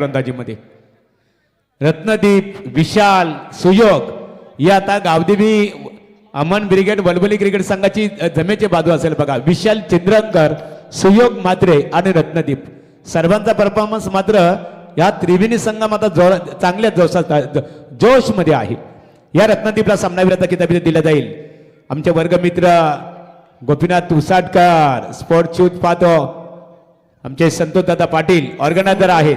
गोलंदाजीमध्ये रत्नदीप विशाल सुयोग ही आता Gavdevi Aman brigade वलवली cricket संघाची जमेची बाजू असेल बघा. विशाल चंद्रंकर सुयोग मात्रे आणि रत्नदीप. सर्वांचा परफॉर्मन्स मात्र या त्रिवेणी संघामध्ये जो चांगल्या जोशात जोशमध्ये आहे. या रत्नदीपला सामनावीराचा किताब इथे दिला जाईल? आमचे वर्गमित्र गोपीनाथ तुसाटकर स्पोर्ट शूज पाहतो आमचे संतोष दादा पाटील ऑर्गनायझर आहेत.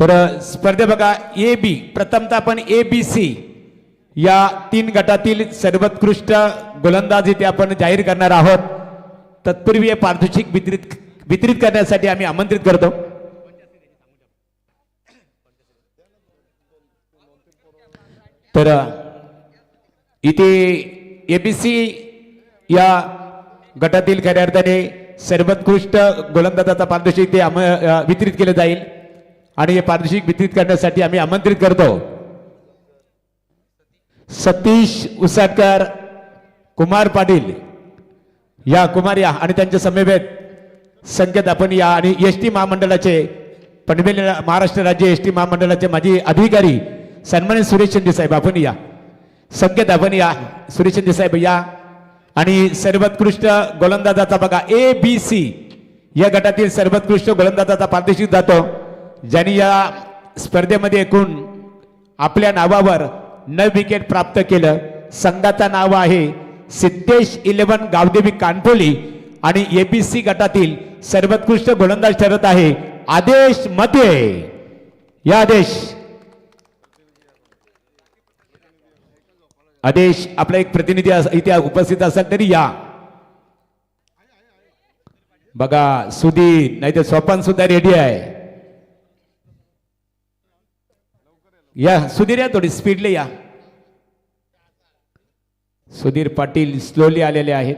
तर स्पर्धे बघा ए बी प्रथमतः आपण ए बी सी या तीन गटातील सर्वोत्कृष्ट गोलंदाज इथे आपण जाहीर करणार आहोत. तत्पूर्वी हे पारितोषिक वितरित वितरित करण्यासाठी आम्ही आमंत्रित करतो. तर इथे एबीसी या गटातील खऱ्या अर्थाने सर्वोत्कृष्ट गोलंदाजाचा पारितोषिक ते आम- वितरित केलं जाईल. आणि हे पारितोषिक वितरित करण्यासाठी आम्ही आमंत्रित करतो. सतीश उसाटकर कुमार पाटील या कुमार या आणि त्यांच्या समेवेत संकेत आपण या आणि एस टी महामंडळाचे पनवेल महाराष्ट्र राज्य एस टी महामंडळाचे माजी अधिकारी सन्मानित सुरेश शिंदे साहेब आपण या. संकेत आपण या. सुरेश शिंदे साहेब या. आणि सर्वोत्कृष्ट गोलंदाजाचा बघा ए बी सी या गटातील सर्वोत्कृष्ट गोलंदाजाचा पारदर्शिक जातो. ज्यांनी या स्पर्धेमध्ये एकूण आपल्या नावावर न विकेट प्राप्त केलं. संघाचं नाव आहे सिद्धेश इलेव्हन गावदेवी कानपोली आणि एबीसी गटातील सर्वोत्कृष्ट गोलंदाज ठरत आहे आदेशमध्ये या आदेश. आदेश आपला एक प्रतिनिधी इथे उपस्थित असेल तरी या. बघा सुधीर नाही तर स्वपन सुद्धा रेडी आहे. या सुधीर या थोडी स्पीडले या. सुधीर पाटील स्लोली आलेले आहेत.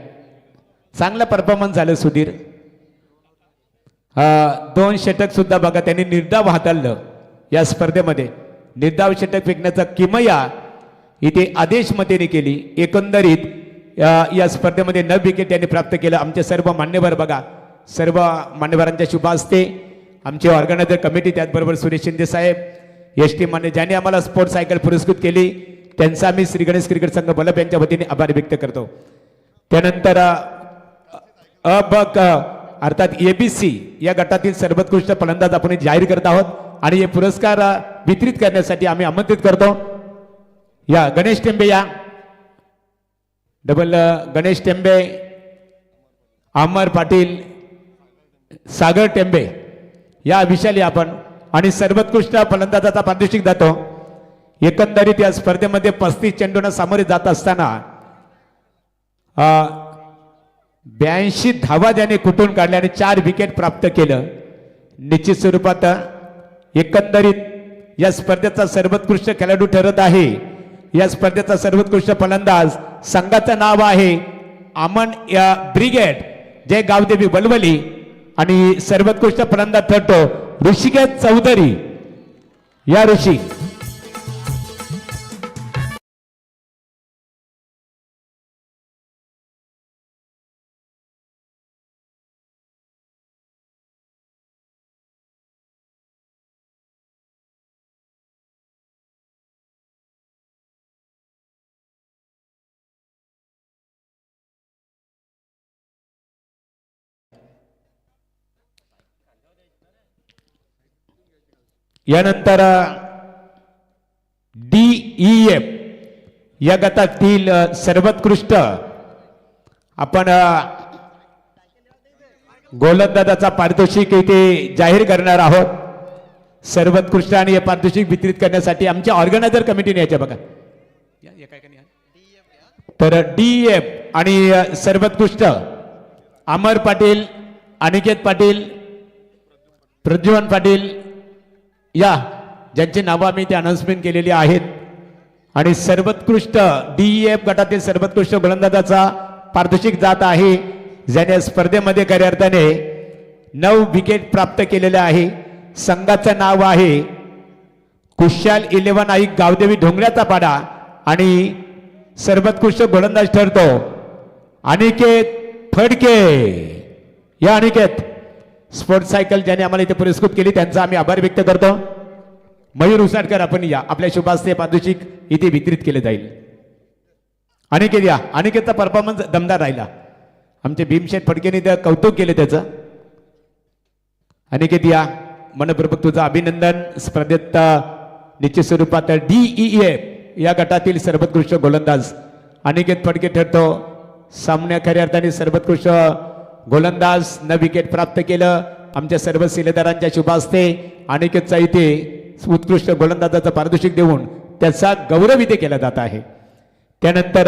चांगला परफॉर्मन्स झालं सुधीर. दोन षटक सुद्धा बघा त्यांनी निर्धाव हाताळलं या स्पर्धेमध्ये. निर्धाव षटक फेकण्याचा किमया इथे आदेश मतेने केली. एकंदरीत या स्पर्धेमध्ये न विकेट त्यांनी प्राप्त केलं. आमचे सर्व मान्यवर बघा सर्व मान्यवरांच्या शुभ असते आमचे ऑर्गनायझर कमिटी त्याचबरोबर सुरेश शिंदे साहेब एस टी मान्य ज्यांनी आम्हाला स्पोर्ट्स सायकल पुरस्कृत केली त्यांचा आम्ही श्री गणेश क्रिकेट संघ बलब यांच्या वतीने आभार व्यक्त करतो. त्यानंतर अ ब क अर्थात एबीसी या गटातील सर्वोत्कृष्ट फलंदाज आपण जाहीर करत आहोत आणि हे पुरस्कार वितरित करण्यासाठी आम्ही आमंत्रित करतो. या गणेश टेंबे या. डबल गणेश टेंबे अमर पाटील सागर टेंबे. या विषयाला आपण आणि सर्वोत्कृष्ट फलंदाजाचा प्रादेशिक जातो. एकंदरीत या स्पर्धेमध्ये पस्तीस चेंडूंना सामोरे जात असताना ब्याऐंशी धावा त्याने कुठून काढल्या आणि चार विकेट प्राप्त केलं. निश्चित स्वरूपात एकंदरीत या स्पर्धेचा सर्वोत्कृष्ट खेळाडू ठरत आहे. या स्पर्धेचा सर्वोत्कृष्ट फलंदाज संघाचं नाव आहे अमन या ब्रिगेड जय गावदेवी बलवली आणि सर्वोत्कृष्ट फलंदाज ठरतो ऋषिकेश चौधरी. या ऋषी. यानंतर डीई एफ या गटातील सर्वोत्कृष्ट आपण गोलंदाजाचा पारितोषिक इथे जाहीर करणार आहोत सर्वोत्कृष्ट आणि हे पारितोषिक वितरित करण्यासाठी आमच्या ऑर्गनायझर कमिटीने याच्या बघा. तर डी एफ आणि सर्वोत्कृष्ट अमर पाटील अनिकेत पाटील प्रज्वल पाटील या ज्यांची नावं आम्ही ते अनाउन्समेंट केलेली आहेत. आणि सर्वोत्कृष्ट डी एफ गटातील सर्वोत्कृष्ट गोलंदाजाचा पारितोषिक जात आहे ज्याने स्पर्धेमध्ये खऱ्या अर्थाने नऊ विकेट प्राप्त केलेले आहे. संघाचं नाव आहे कुशाल इलेव्हन आई गावदेवी ढोंगऱ्याचा पाडा. आणि सर्वोत्कृष्ट गोलंदाज ठरतो अनिकेत फडके. या अनिकेत. स्पोर्ट सायकल ज्याने आम्हाला इथे पुरस्कृत केली त्यांचा आम्ही आभार व्यक्त करतो. मयूर उसाटकर आपण या आपल्या शुभास्ते पारितोषिक इथे वितरित केले जाईल. अनिकेत या. अनिकेतचा परफॉर्मन्स दमदार राहिला. आमचे भीमशेठ फडकेने त्या कौतुक केले त्याचं. अनिकेत या. मनपूर्वक तुझं अभिनंदन. स्पर्धेत निश्चित स्वरूपात डीईए या गटातील सर्वोत्कृष्ट गोलंदाज अनिकेत फडके ठरतो. सामन्या खऱ्या अर्थाने सर्वोत्कृष्ट गोलंदाज न विकेट प्राप्त केलं. आमच्या सर्व शिलेदारांच्या शुभास्ते. अनिकेतचा इथे उत्कृष्ट गोलंदाजाचं पारितोषिक देऊन त्याचा गौरव इथे केला जात आहे. त्यानंतर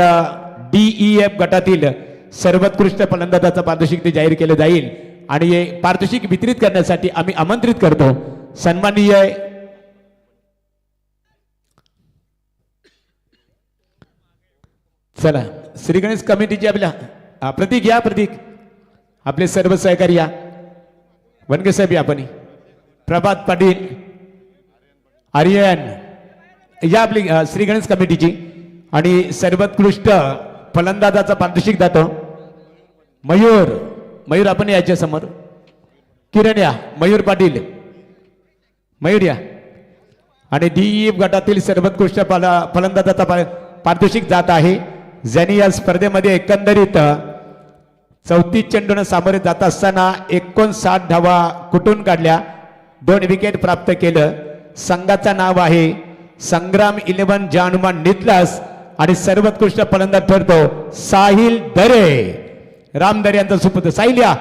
डीईएफ गटातील सर्वोत्कृष्ट फलंदाजाचं पारितोषिक ते जाहीर केलं जाईल. आणि हे पारितोषिक वितरित करण्यासाठी आम्ही आमंत्रित करतो. सन्माननीय चला श्री गणेश कमिटीची आपल्या प्रतीक या प्रतीक. आपले सर्व सहकारी या. वनगे साहेब या आपण. प्रभात पाटील आर्यन या आपली श्री गणेश कमिटीची. आणि सर्वोत्कृष्ट फलंदाजाचा पारितोषिक जातो मयूर मयूर आपण याच्या समोर. किरण या मयूर पाटील. मयूर या. आणि दीप गटातील सर्वोत्कृष्ट फल फलंदाजाचा पा- पारितोषिक जात आहे. ज्यांनी या स्पर्धेमध्ये एकंदरीत चौतीस चेंडून सामोरे जात असताना एकोणसाठ धावा कुठून काढल्या? दोन विकेट प्राप्त केलं. संघाचं नाव आहे संग्राम इलेव्हन जानुमान नितलास आणि सर्वोत्कृष्ट फलंदाज ठरतो साहिल दरे. राम दरे यांचा सुपुत्र साहिल या.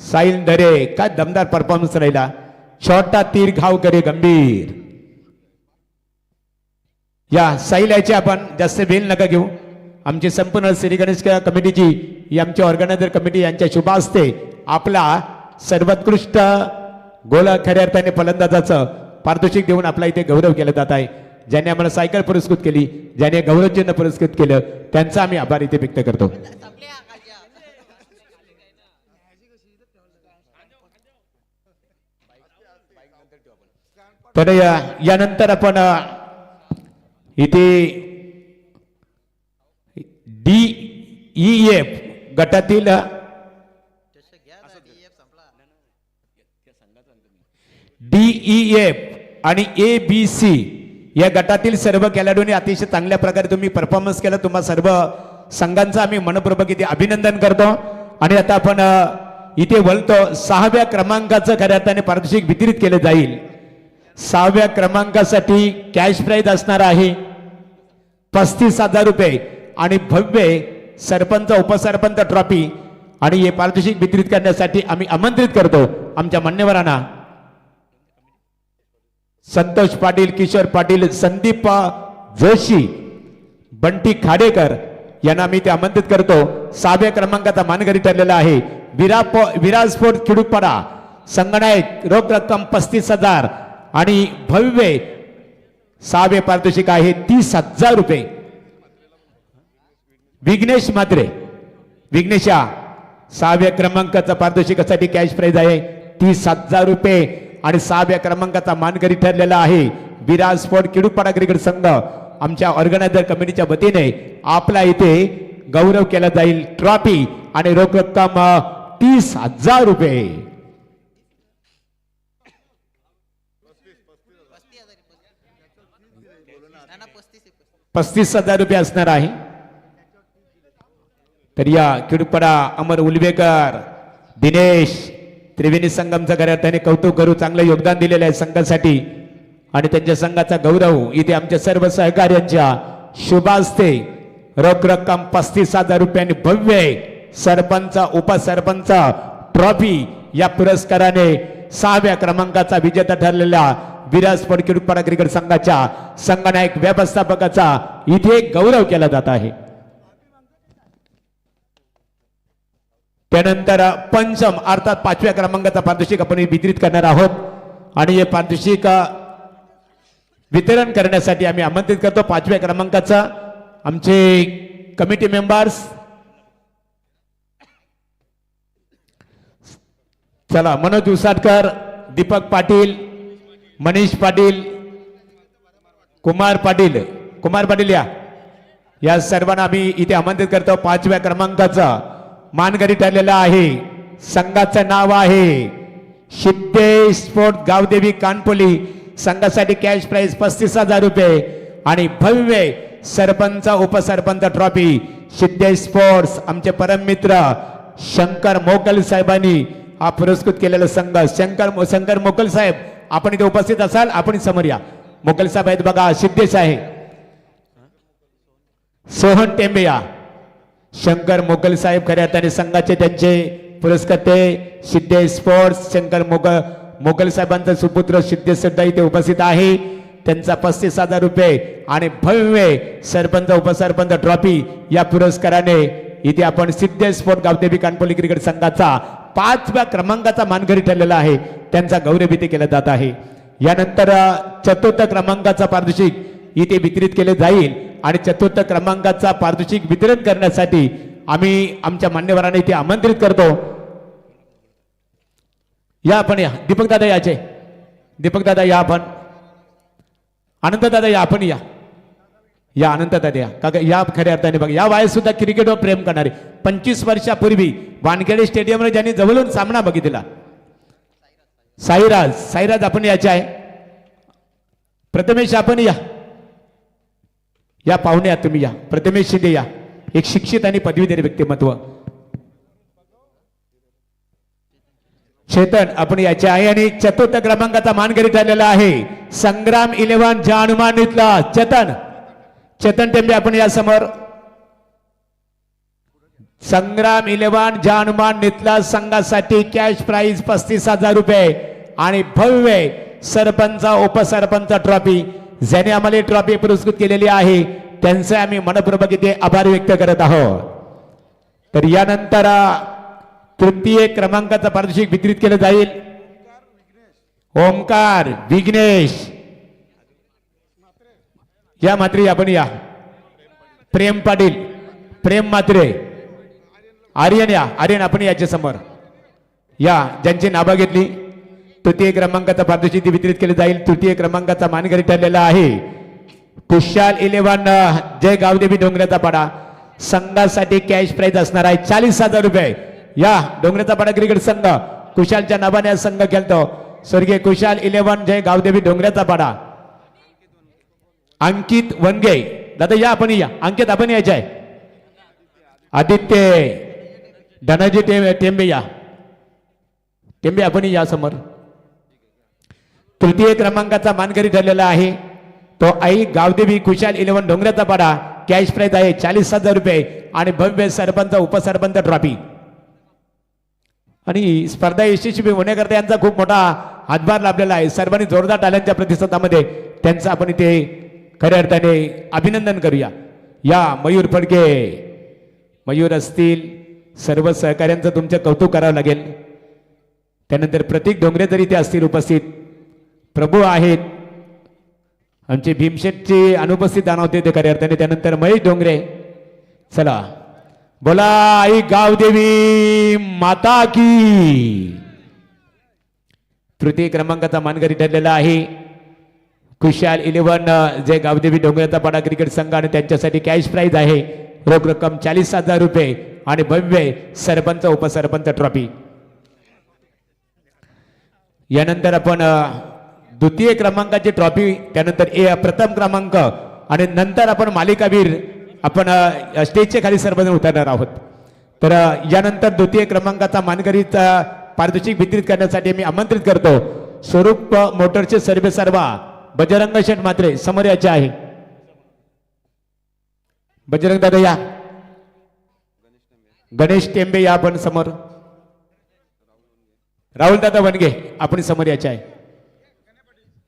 साहिल दरे काय दमदार परफॉर्मन्स राहिला. छोटा तीर घाव करे गंभीर. या साहिल याची आपण जास्त वेळ नका घेऊ. आमची संपूर्ण श्री गणेश कमिटीची ही आमची ऑर्गनायझर कमिटी यांच्या शुभ असते आपला सर्वोत्कृष्ट गोला खऱ्या अर्थाने फलंदाजाचं पारितोषिक देऊन आपला इथे गौरव केला जात आहे. ज्याने आम्हाला सायकल पुरस्कृत केली ज्याने गौरवचिन्ह पुरस्कृत केलं त्यांचा आम्ही आभार इथे व्यक्त करतो. तर यानंतर आपण इथे डी ई एफ गटातील डीई एफ आणि ए बी सी या गटातील सर्व खेळाडूंनी अतिशय चांगल्या प्रकारे तुम्ही परफॉर्मन्स केला तुम्हा सर्व संघांचं आम्ही मनपूर्वक इथे अभिनंदन करतो आणि आता आपण इथे बोलतो सहाव्या क्रमांकाचं खऱ्या अर्थाने पारितोषिक वितरित केलं जाईल सहाव्या क्रमांकासाठी कॅश प्राईज असणार आहे पस्तीस हजार रुपये आणि भव्य सरपंच उपसरपंच ट्रॉफी आणि हे पारितोषिक वितरित करण्यासाठी आम्ही आमंत्रित करतो. आमच्या मान्यवरांना संतोष पाटील किशोर पाटील संदीप जोशी बंटी खाडेकर यांना मी ते आमंत्रित करतो. सहाव्या क्रमांकाचा मानकरी ठरलेला आहे. विरा विराजपोट खिडूपाडा संगणायक रोख रक्कम पस्तीस हजार आणि भव्य सहावे पारितोषिक आहे तीस हजार रुपये. विघ्नेश मात्रे. विघ्नेशा सहाव्या क्रमांकाचा पारितोषिकासाठी कॅश प्राईज आहे. तीस हजार रुपये आणि सहाव्या क्रमांकाचा मानकरी ठरलेला आहे. विराज स्पोर्ट किडूपाडा क्रिकेट संघ आमच्या ऑर्गनायझर कमिटीच्या वतीने आपला इथे गौरव केला जाईल. ट्रॉफी आणि रोख रक्कम तीस हजार रुपये. पस्तीस हजार रुपये असणार आहे. तर या किडपडा अमर उलवेकर दिनेश त्रिवेणी संगमचं घरात त्याने कौतुक करू चांगलं योगदान दिलेलं आहे संघासाठी. आणि त्यांच्या संघाचा गौरव इथे आमच्या सर्व सहकार्यांच्या शुभास्ते. रोख रक्कम पस्तीस हजार रुपयांनी भव्य सरपंच उपसरपंच ट्रॉफी या पुरस्काराने सहाव्या क्रमांकाचा विजेता ठरलेल्या विराज पडकिडपाडा क्रिकेट संघाच्या संघनायक व्यवस्थापकाचा इथे गौरव केला जात आहे. त्यानंतर पंचम अर्थात पाचव्या क्रमांकाचा पारितोषिक आपण वितरित करणार आहोत. आणि हे पारितोषिक वितरण करण्यासाठी आम्ही आमंत्रित करतो. पाचव्या क्रमांकाचा आमचे कमिटी मेंबर्स चला मनोज उसाटकर दीपक पाटील मनीष पाटील कुमार पाटील. कुमार पाटील या. या सर्वांना आम्ही इथे आमंत्रित करतो. पाचव्या क्रमांकाचा. मानकरी ठरलेला आहे. संघाचं नाव आहे. शिद्दे स्पोर्ट गावदेवी कानपोली. संघासाठी कॅश प्राइस पस्तीस हजार रुपये. आणि भव्य सरपंच उपसरपंच ट्रॉफी शिद्दे स्पोर्ट्स आमचे परम मित्र शंकर मोकल साहेबांनी हा पुरस्कृत केलेला संघ. शंकर शंकर मोकल साहेब आपण इथे उपस्थित असाल आपण समोर या. मोकल साहेब आहेत बघा सिद्धेश आहे सोहन टेंबेया शंकर मोगल साहेब खऱ्या अर्थाने संघाचे त्यांचे पुरस्कर्ते सिद्धे स्पोर्ट्स शंकर मोगल मोगल साहेबांचा सुपुत्र सिद्धे सुद्धा इथे उपस्थित आहे. त्यांचा पस्तीस हजार रुपये आणि भव्य सरपंच उपसरपंच ट्रॉफी या पुरस्काराने इथे आपण सिद्धे स्पोर्ट गावदेवी कानपोली क्रिकेट संघाचा पाचव्या क्रमांकाचा मानकरी ठरलेला आहे. त्यांचा गौरव इथे केला जात आहे. यानंतर चतुर्थ क्रमांकाचा पारितोषिक इथे वितरित केले जाईल. आणि चतुर्थ क्रमांकाचा पारितोषिक वितरण करण्यासाठी आम्ही आमच्या मान्यवरांना इथे आमंत्रित करतो. या आपण या. दीपक दादा याचे. दीपक दादा या आपण. आनंद दादा या आपण या. या आनंद दादा या. का या खऱ्या अर्थाने बघा या वयात सुद्धा क्रिकेटवर प्रेम करणारे. पंचवीस वर्षापूर्वी वानखेडे स्टेडियमवर ज्यांनी जवळून सामना बघितला. साईराज. साईराज आपण याचे आहे. प्रथमेश आपण या. या पाहुण्या तुम्ही या. प्रथमेश शिंदे या. एक शिक्षित आणि पदवीधर व्यक्तिमत्व. चेतन आपण याचे आहे आणि चतुर्थ क्रमांकाचा मानकरी ठरलेला आहे. संग्राम इलेव्हन जानुमान इथला. चेतन चेतन टेंबे आपण या समोर. संग्राम इलेव्हन जानुमान नितला संघासाठी कॅश प्राइज पस्तीस हजार रुपये आणि भव्य सरपंच उपसरपंच ट्रॉफी ज्याने आम्हाला ट्रॉफी पुरस्कृत केलेली आहे त्यांचे आम्ही मनपूर्वक इथे आभार व्यक्त करत आहोत. तर यानंतर तृतीय क्रमांकाचा पारितोषिक वितरित केलं जाईल. ओमकार विघ्नेश. या मात्रे आपण या. प्रेम पाटील प्रेम मात्रे. आर्यन या आर्यन आपण याच्या समोर. या ज्यांची नावं घेतली. तृतीय क्रमांकाचा पारितोषिक वितरित केले जाईल. तृतीय क्रमांकाचा मानकरी ठरलेला आहे. कुशाल इलेव्हन जय गावदेवी डोंगराचा पाडा. संघासाठी कॅश प्राईज असणार आहे. चाळीस हजार रुपये. या डोंगराचा पाडा क्रिकेट संघ. कुशालच्या नावाने हा संघ खेळतो. स्वर्गीय कुशाल इलेव्हन जय गावदेवी डोंगराचा पाडा. अंकित वनगे. दादा या आपण या. अंकित आपण यायचे आहे. आदित्य. धनाजी टेंबे या. टेंबे आपण या समोर. तृतीय क्रमांकाचा मानकरी ठरलेला आहे. तो आई गावदेवी कुशाल इलेवन डोंगराचा पाडा कॅश प्राईज आहे चाळीस हजार रुपये आणि भव्य सरपंच उपसरपंच ट्रॉफी आणि स्पर्धा यशस्वी होण्याकरता यांचा खूप मोठा हातभार लाभलेला आहे. सर्वांनी जोरदार टाल्यांच्या प्रतिसादामध्ये त्यांचं आपण इथे खऱ्या अर्थाने अभिनंदन करूया. या मयूर फडके. मयूर असतील सर्व सहकाऱ्यांचं तुमचं कौतुक करावं लागेल. त्यानंतर प्रतीक डोंगरे जरी ते असतील उपस्थित प्रभू आहेत. आमचे भीमशेटची अनुपस्थित जाणवते ते खऱ्या अर्थाने. त्यानंतर महेश डोंगरे. चला. बोला आई गावदेवी माता की. तृतीय क्रमांकाचा मानकरी ठरलेला आहे. खुशाल इलेव्हन जे गावदेवी डोंगऱ्याचा पाडा क्रिकेट संघ आणि त्यांच्यासाठी कॅश प्राईज आहे. रोख रक्कम चाळीस हजार रुपये आणि भव्य सरपंच उपसरपंच ट्रॉफी यानंतर आपण द्वितीय क्रमांकाची ट्रॉफी त्यानंतर ए प्रथम क्रमांक आणि नंतर आपण मालिकावीर आपण स्टेजच्या खाली सर्वजण उतरणार आहोत. तर यानंतर द्वितीय क्रमांकाचा मानकरीचा पारितोषिक वितरित करण्यासाठी मी आमंत्रित करतो. स्वरूप मोटरचे सर्वे सर्वा बजरंग शेठ मात्रे समोर याचे आहे. बजरंग दादा या. गणेश टेंबे या आपण समोर. राहुल दादा वनगे आपण समोर याचे आहे.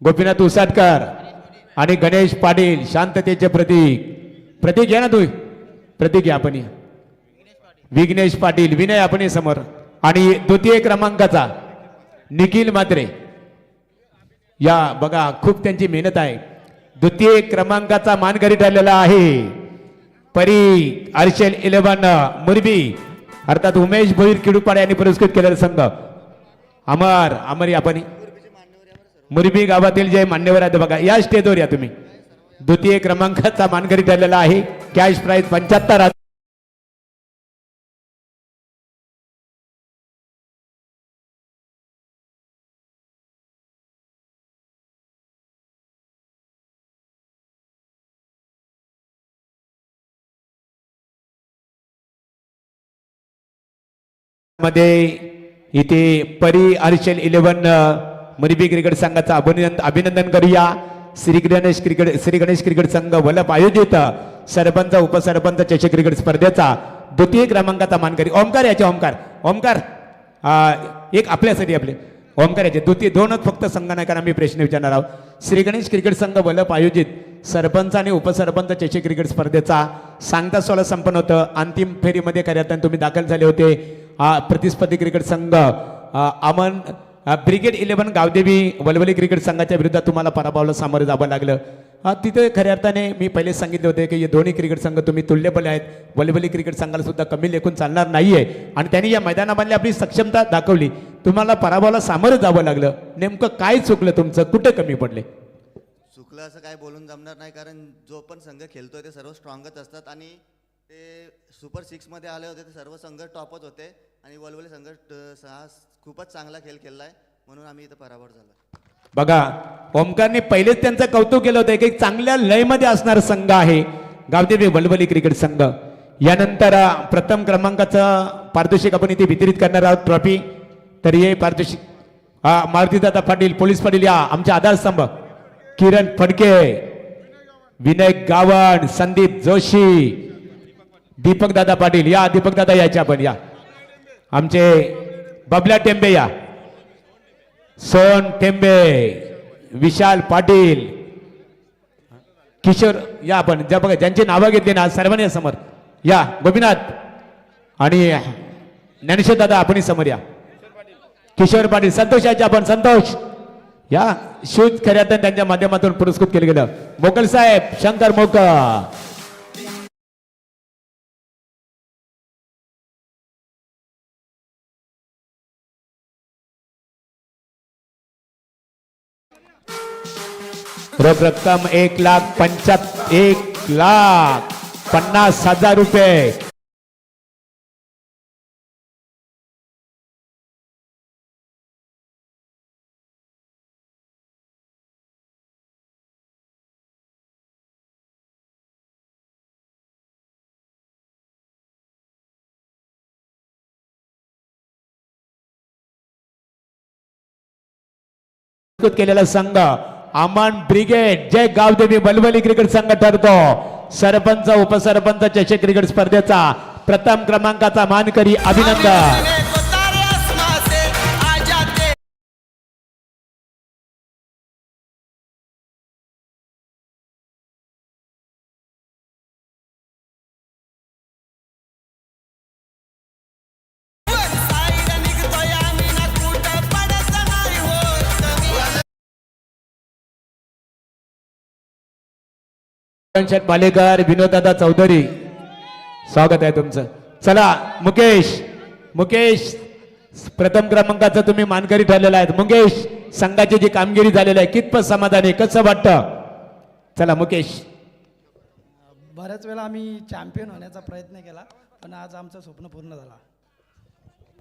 गोपीनाथ उसाटकर आणि गणेश पाटील शांततेचे प्रतीक. प्रतीक घ्या ना तू प्रतीक घ्या आपण. विघ्नेश पाटील विनय आपण समोर. आणि द्वितीय क्रमांकाचा निखिल मात्रे या बघा खूप त्यांची मेहनत आहे. द्वितीय क्रमांकाचा मानकरी ठरलेला आहे. परी आरशेल इलेव्हन मुरबी. अर्थात उमेश भोईर किडुपाडे यांनी पुरस्कृत केलेला संघ. अमर अमर आपण. मुरबी गावातील जे मान्यवर आहेत बघा या स्टेजवर या तुम्ही. द्वितीय क्रमांकाचा मानकरी ठरलेला आहे. कॅश प्राईज पंच्याहत्तरमध्ये इथे परी अर्शन इलेव्हन मनीबी क्रिकेट संघाचं अभिनंदन अभिनंदन करूया. श्री गणेश क्रिकेट श्री गणेश क्रिकेट संघ वलप आयोजित. सरपंच उपसरपंच चषक क्रिकेट स्पर्धेचा द्वितीय क्रमांकाचा मानकरी. ओमकार याचे ओमकार ओमकार एक आपल्यासाठी आपले. ओमकार याचे द्वितीय दोनच फक्त संघनायकांना मी प्रश्न विचारणार आहोत. श्री गणेश क्रिकेट संघ वलप आयोजित. सरपंच आणि उपसरपंच चषक क्रिकेट स्पर्धेचा सांगता सोहळा संपन्न होतं. अंतिम फेरीमध्ये कार्यातून तुम्ही दाखल झाले होते. प्रतिस्पर्धी क्रिकेट संघ Aman brigade eleven Gavdevi Valavali cricket संघाच्या विरुद्धात तुम्हाला पराभवाला सामोरं जावं लागलं. तिथे खऱ्या अर्थाने मी पहिले सांगितले होते की हे दोन्ही क्रिकेट संघ तुम्ही तुल्यबल आहेत. वलवली क्रिकेट संघाला सुद्धा कमी लेखून चालणार नाही आहे आणि त्यांनी या मैदानामधली आपली सक्षमता दाखवली. तुम्हाला पराभवाला सामोरं जावं लागलं. नेमकं काय चुकलं तुमचं? कुठं कमी पडले? चुकलं असं काय बोलून जमणार नाही कारण जो पण संघ खेळतोय ते सर्व स्ट्रॉंगच असतात आणि ते सुपर सिक्समध्ये आले होते ते सर्व संघ टॉपच होते. आणि वलवली संघ सहा खूपच चांगला खेळ खेळला आहे म्हणून आम्ही इथं पराभव झालो. बघा ओमकारने पहिलेच त्यांचं कौतुक केलं होतं की एक चांगल्या लयमध्ये असणारा संघ आहे गावदेवी बलबली क्रिकेट संघ. यानंतर प्रथम क्रमांकाचं पारितोषिक आपण इथे वितरित करणार आहोत ट्रॉफी. तर हे पारितोषिक हा मारुतीदादा पाटील पोलीस पाटील या आमच्या आधारस्तंभ. किरण फडके विनय गावण संदीप जोशी दीपक दादा पाटील या दीपक दादा आपण या. आमचे बबल्या टेंबे या. सोन टेंबे विशाल पाटील किशोर या आपण ज्या बघा ज्यांची नावं घेतली ना सर्वांनी समोर. या गोपीनाथ आणि ज्ञानेश्वर दादा आपण समोर या. किशोर पाटील संतोषाचे आपण संतोष. या शूज खऱ्या त्यांच्या माध्यमातून पुरस्कृत केलं गेलं. मोकल साहेब शंकर मोकळ रोख रक्कम एक लाख पंच्याहत्तर एक लाख पन्नास हजार रुपये. केलेला संघ अमन ब्रिगेड जय गावदेवी बलबली क्रिकेट संघ ठरतो. सरपंच उपसरपंच चषक क्रिकेट स्पर्धेचा प्रथम क्रमांकाचा मानकरी अभिनंदन. शेठ पालेकर विनोदादा चौधरी. स्वागत आहे तुमचं. चला मुकेश मुकेश प्रथम क्रमांकाचं तुम्ही मानकरी ठरलेला आहेत. मुकेश संघाची जी कामगिरी झालेली आहे कितपत समाधानी कसं वाटतं? चला मुकेश. बऱ्याच वेळा आम्ही चॅम्पियन होण्याचा प्रयत्न केला पण आज आमचं स्वप्न पूर्ण झाला.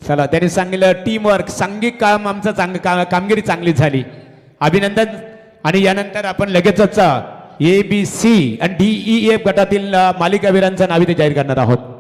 चला त्यांनी सांगितलं टीम वर्क सांघिक काम आमचं चांग का- कामगिरी चांगली झाली. अभिनंदन आणि यानंतर आपण लगेचच ए बी सी आणि डी ई एफ गटातील मालिकावीरांचं नाव इथे जाहीर करणार आहोत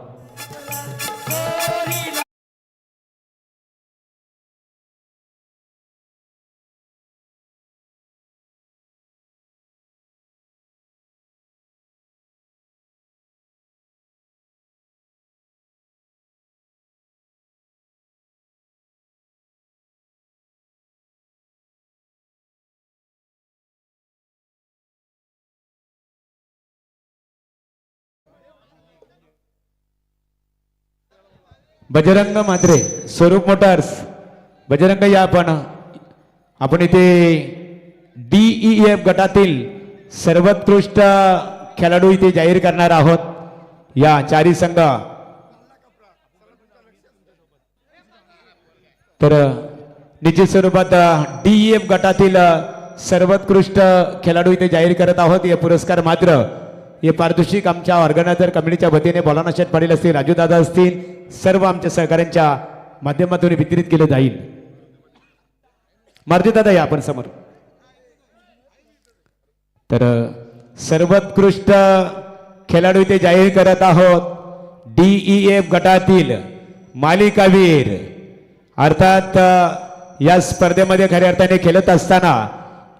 बजरंग मात्रे स्वरूप मोटार्स बजरंग या आपण आपण इथे डीई एफ गटातील सर्वोत्कृष्ट खेळाडू इथे जाहीर करणार आहोत. या चारी संघ. तर निश्चित स्वरूपात डीएफ गटातील सर्वोत्कृष्ट खेळाडू इथे जाहीर करत आहोत. हे पुरस्कार मात्र हे पारितोषिक आमच्या ऑर्गनायझर कमिटीच्या वतीने बोलाना शेठ पाटील असतील राजू दादा असतील सर्व आमच्या सहकाऱ्यांच्या माध्यमातून वितरित केले जाईल. मारुती दादा या आपण समोर. तर सर्वोत्कृष्ट खेळाडू इथे जाहीर करत आहोत डीई एफ गटातील मालिकावीर. अर्थात या स्पर्धेमध्ये खऱ्या अर्थाने खेळत असताना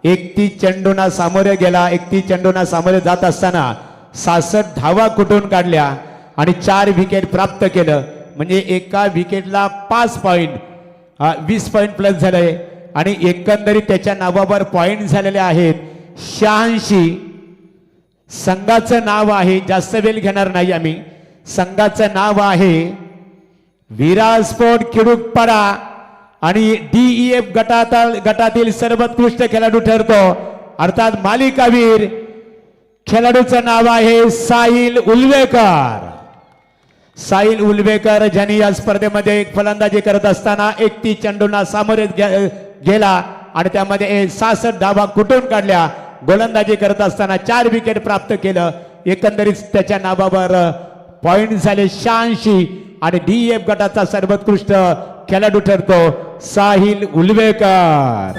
एकती चेंडूना सामोरे गेला एकती चेंडूना सामोरे जात असताना सासष्ट धावा कुठून काढल्या आणि चार विकेट प्राप्त केलं. म्हणजे एका विकेटला पाच पॉईंट वीस पॉईंट प्लस झालंय. आणि एकंदरीत त्याच्या नावावर पॉईंट झालेले आहेत शहाऐंशी. संघाचं नाव आहे जास्त वेळ घेणार नाही आम्ही. संघाचं नाव आहे विराज स्पोर्ट किडुकपाडा आणि डीईएफ गटात गटातील सर्वोत्कृष्ट खेळाडू ठरतो. अर्थात मालिकावीर खेळाडूचं नाव आहे साहिल उलवेकर. साहिल उलवेकर ज्यांनी या स्पर्धेमध्ये एक फलंदाजी करत असताना एकटी चेंडूंना सामोरे गे- गेला आणि त्यामध्ये सासष्ट धावा कुठून काढल्या? गोलंदाजी करत असताना चार विकेट प्राप्त केलं. एकंदरीत त्याच्या नावावर पॉइंट झाले शहाऐंशी आणि डी एफ गटाचा सर्वोत्कृष्ट खेळाडू ठरतो साहिल उलवेकर.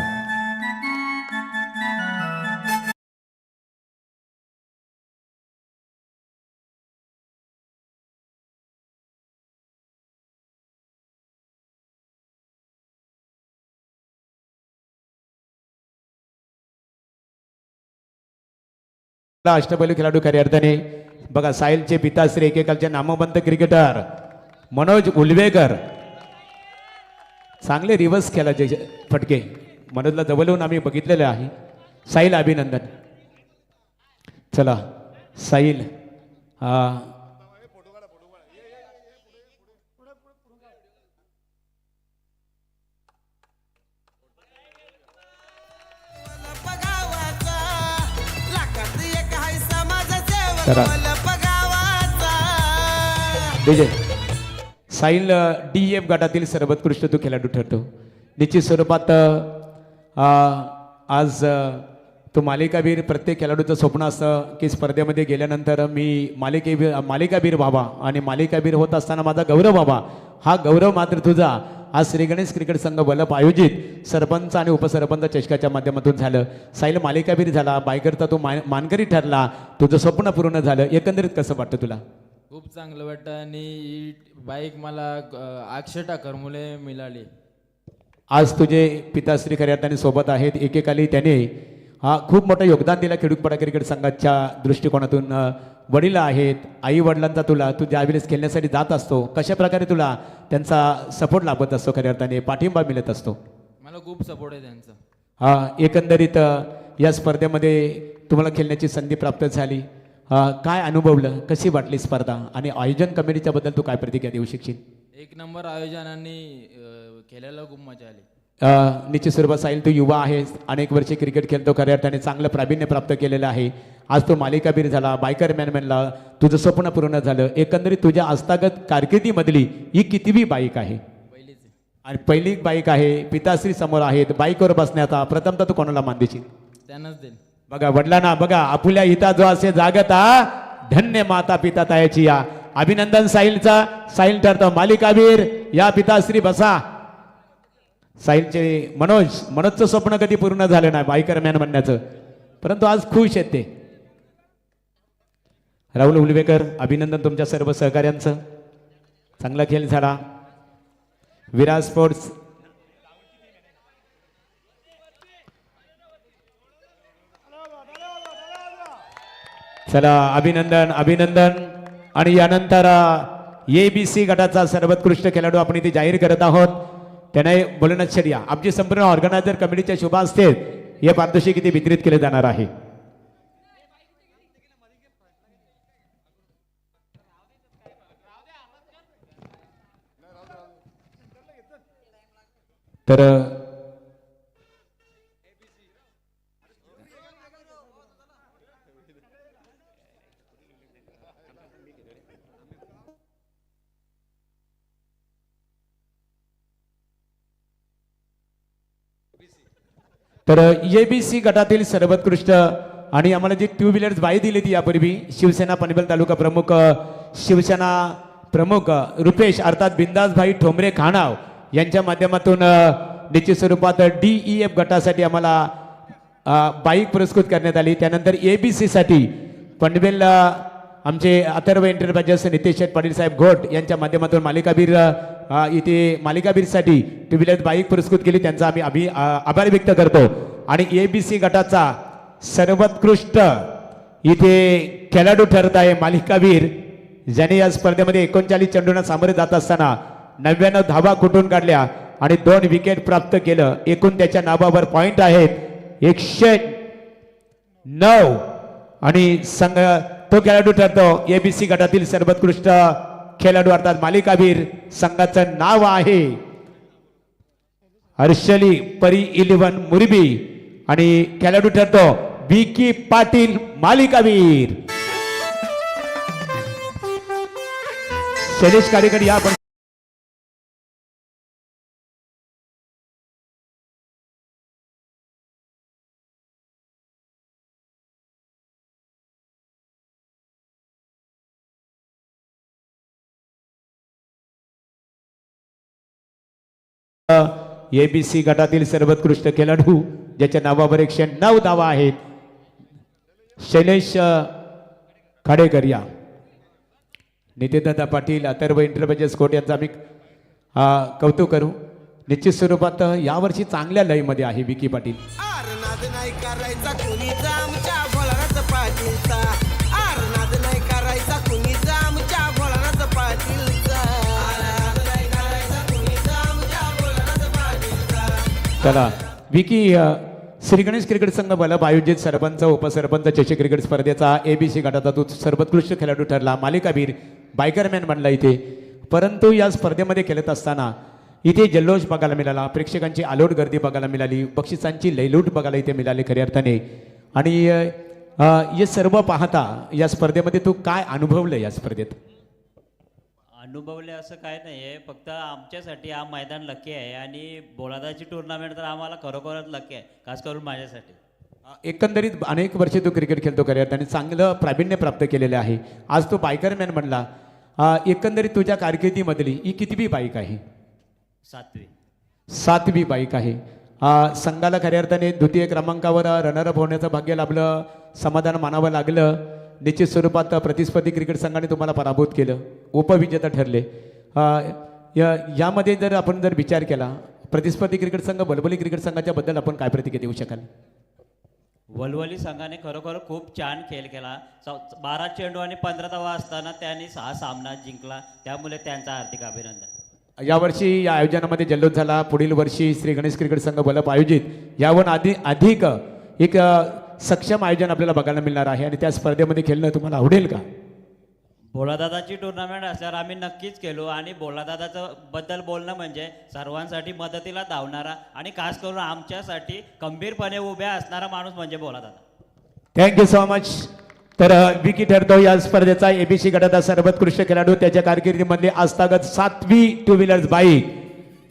अष्टपैलू खेळाडू खऱ्या अर्थाने. बघा साहिलचे पिताश्री एकेकालचे नामवंत क्रिकेटर मनोज उलवेकर. चांगले रिव्हर्स खेळाचे फटके. मनोजला जवळून आम्ही बघितलेले आहे. साहिल अभिनंदन. चला साहिल करा. विजय साहिल डी एफ गटातील सर्वोत्कृष्ट तो खेळाडू ठरतो. निश्चित स्वरूपात आज तो मालिकावीर प्रत्येक खेळाडूचं स्वप्न असतं की स्पर्धेमध्ये गेल्यानंतर मी मालिकेवीर मालिकावीर व्हावा आणि मालिकावीर होत असताना माझा गौरव व्हावा. हा गौरव मात्र तुझा. आज श्री गणेश क्रिकेट संघ वलप आयोजित सरपंच आणि उपसरपंच चषकाच्या माध्यमातून झालं. साहिल मालिकावीर झाला बायकरचा तो मान मानकरी ठरला तुझं स्वप्न पूर्ण झालं एकंदरीत कसं वाटतं तुला? खूप चांगलं वाटतं आणि बाईक मला अक्षय ठाकरमुळे मिळाली. आज तुझे पिताश्री खऱ्या अर्थाने सोबत आहेत. एकेकाली त्याने हा खूप मोठं योगदान दिलं खेडूकपाडा क्रिकेट संघाच्या दृष्टिकोनातून. वडील आहेत आई वडिलांचा तुला तू ज्यावेळेस खेळण्यासाठी जात असतो कशा प्रकारे तुला त्यांचा सपोर्ट लाभत असतो खऱ्या अर्थाने? पाठिंबा मिळत असतो. मला खूप सपोर्ट आहे त्यांचा. हा एकंदरीत या स्पर्धेमध्ये तुम्हाला खेळण्याची संधी प्राप्त झाली. काय अनुभवलं? कशी वाटली स्पर्धा? आणि आयोजन कमिटीच्या बद्दल तू काय प्रतिक्रिया देऊ शकशील? एक नंबर आयोजनाने खेळायला खूप मजा आली. निश्चित स्वरूपात साहिल तू युवा आहेस अनेक वर्षे क्रिकेट खेळतो. खऱ्या अर्थाने चांगलं प्रावीण्य प्राप्त केलेलं आहे. आज तो मालिकाबीर झाला बायकर मॅन तुझं स्वप्न पूर्ण झालं. एकंदरीत तुझ्या आस्थागत कारकिर्दीमधली ही कितवी बाईक आहे? पहिलीच आहे. आणि पहिली बाईक आहे पिताश्री समोर आहेत. बाईकवर बसण्याचा प्रथमतः तू कोणाला मान देशील त्यांनाच देईल बघा वडिलांना बघा आपुल्या हिता जो असे जागता धन्य माता पिता तायाची या अभिनंदन साहिलचा. साहिल ठरतो मालिकावीर. या पिताश्री बसा. साहिलचे मनोज मनोजचं स्वप्न कधी पूर्ण झालं नाही बाईकरम्यान मॅन म्हणण्याचं. परंतु आज खुश आहेत ते. राहुल उलवेकर अभिनंदन तुमच्या सर्व सहकाऱ्यांचं. चांगला खेळ झाला. विराज स्पोर्ट्स. चला अभिनंदन अभिनंदन. आणि यानंतर ए बी सी गटाचा सर्वोत्कृष्ट खेळाडू आपण इथे जाहीर करत आहोत. त्याने बोलण्यात शर्या आमची संपूर्ण ऑर्गनायझर कमिटीच्या शुभा असते या पारितोषिक किती वितरित केले जाणार आहे? तर तर सी गटातील सर्वोत्कृष्ट आणि आम्हाला जी टू व्हीलर्स बाई दिली ती यापूर्वी शिवसेना पनवेल तालुका प्रमुख शिवसेना प्रमुख रुपेश अर्थात बिंदासभाई ठोंबरे खाणाव यांच्या माध्यमातून निश्चित स्वरूपात डी ई एफ गटासाठी आम्हाला बाईक पुरस्कृत करण्यात आली. त्यानंतर ए बी सीसाठी पनवेल आमचे अथर्व एंटरप्राइजेस नितेश शेठ पाटील साहेब घोट यांच्या माध्यमातून मालिकाबीर इथे मालिकाबीरसाठी टू व्हीलर बाईक पुरस्कृत केली. त्यांचा आम्ही अभि आभार व्यक्त करतो. आणि ए बी सी गटाचा सर्वोत्कृष्ट इथे खेळाडू ठरत आहे मालिकावीर ज्याने या स्पर्धेमध्ये एकोणचाळीस चेंडूंना सामोरे जात असताना नव्याण्णव धावा कुठून काढल्या आणि दोन विकेट प्राप्त केलं. एकूण त्याच्या नावावर पॉईंट आहेत एकशे नऊ. आणि संघ तो खेळाडू ठरतो एबीसी गटातील सर्वोत्कृष्ट खेळाडू अर्थात मालिकावीर संघाचं नाव आहे. हर्षली परी इलेव्हन मुरबी आणि खेळाडू ठरतो विकी पाटील मालिकावीर. शैलेश काडेकर या एबीसी गटातील सर्वोत्कृष्ट खेळाडू ज्याच्या नावावर एकशे नऊ धावा आहेत. शैलेश खाडेकर या. नितीनदादा पाटील अथर्व इंटरप्राइजेस कोट यांचा आम्ही कौतुक करू. निश्चित स्वरूपात यावर्षी चांगल्या लयमध्ये आहे विकी पाटील. चला. विकी अ, श्री गणेश क्रिकेट संघ बलब आयोजित सरपंच उपसरपंच चषक क्रिकेट स्पर्धेचा एबीसी गटाचा तो सर्वोत्कृष्ट खेळाडू ठरला. मालिकावीर बायकरमॅन बनला इथे. परंतु या स्पर्धेमध्ये खेळत असताना इथे जल्लोष बघायला मिळाला. प्रेक्षकांची आलोट गर्दी बघायला मिळाली. बक्षिसांची लयलूट बघायला इथे मिळाली खऱ्या अर्थाने. आणि हे सर्व पाहता या स्पर्धेमध्ये तू काय अनुभवलं या स्पर्धेत? अनुभवले असं काय नाही आहे फक्त आमच्यासाठी हा मैदान लकी आहे आणि बोलादाची टुर्नामेंट तर आम्हाला खरोखरच लकी आहे खास करून माझ्यासाठी. एकंदरीत अनेक वर्षे तो क्रिकेट खेळतो खऱ्या अर्थाने चांगलं प्रावीण्य प्राप्त केलेलं आहे. आज तो बायकरमॅन म्हणला अ, एकंदरीत तुझ्या कारकिर्दीमधली ही कितवी बाईक आहे? सातवी. सातवी बाईक आहे. संघाला खऱ्या अर्थाने द्वितीय क्रमांकावर रनरअप होण्याचं भाग्य लाभलं समाधान मानावं लागलं. निश्चित स्वरूपात प्रतिस्पर्धी क्रिकेट संघाने तुम्हाला पराभूत केलं. उपविजेता ठरले. या यामध्ये जर आपण जर विचार केला प्रतिस्पर्धी क्रिकेट संघ बलबली क्रिकेट संघाच्या बद्दल आपण काय प्रतिक्रिया देऊ शकाल? वलवली संघाने खरोखर खूप छान खेळ केला. बारा चेंडू आणि पंधरा धावा असताना त्यांनी सहा सामना जिंकला. त्यामुळे त्यांचं हार्दिक अभिनंदन. यावर्षी या आयोजनामध्ये जल्लोष झाला. पुढील वर्षी श्री गणेश क्रिकेट संघ बलप आयोजित. यावर आधी अधिक एक सक्षम आयोजन आपल्याला बघायला मिळणार आहे आणि त्या स्पर्धेमध्ये खेळणं तुम्हाला आवडेल का? भोलादादाची टुर्नामेंट असल्यावर आम्ही नक्कीच केलो आणि भोलादादाचं बद्दल बोलणं म्हणजे सर्वांसाठी मदतीला धावणारा आणि खास करून आमच्यासाठी खंबीरपणे उभ्या असणारा माणूस म्हणजे भोलादादा थँक्यू सो मच तर विकी ठरतो या स्पर्धेचा एबीसी गटाचा सर्वोत्कृष्ट खेळाडू. त्याच्या कारकिर्दीमधली आस्थागत सातवी टू व्हीलर्स बाईक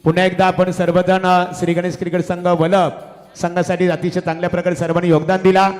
पुन्हा एकदा आपण सर्वजण श्री गणेश क्रिकेट संघ वलप संघासाठी अतिशय चांगल्या प्रकारे सर्वांनी योगदान दिला.